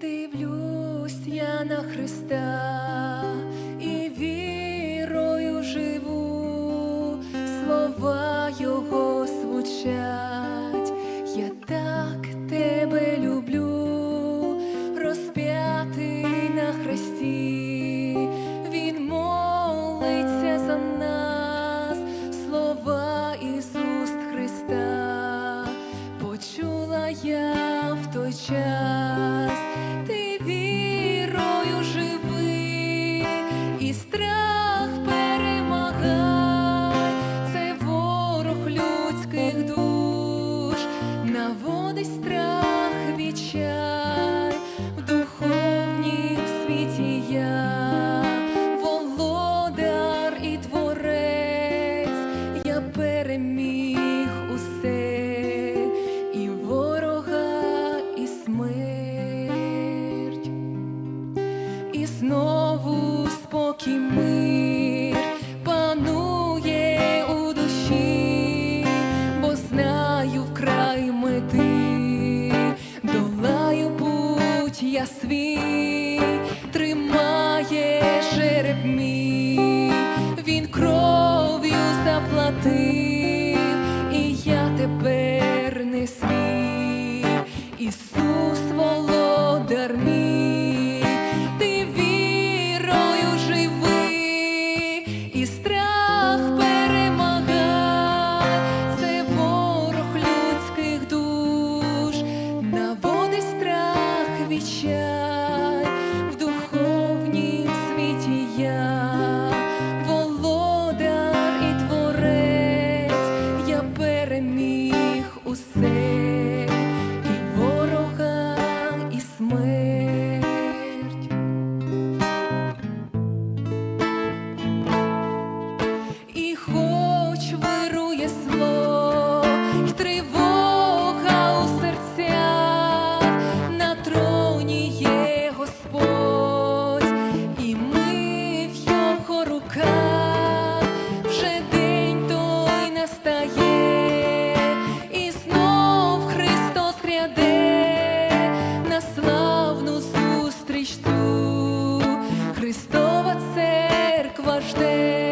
Дивлюсь я на Христа і вірою живу, слова Його звучать, я так тебе люблю, розп'ятий на хресті, Він молиться за нас, слова із уст Христа, почула я в той час, я свій, тримає жереб мій, він кров'ю заплатив, і я тепер не свій, Ісус завжди.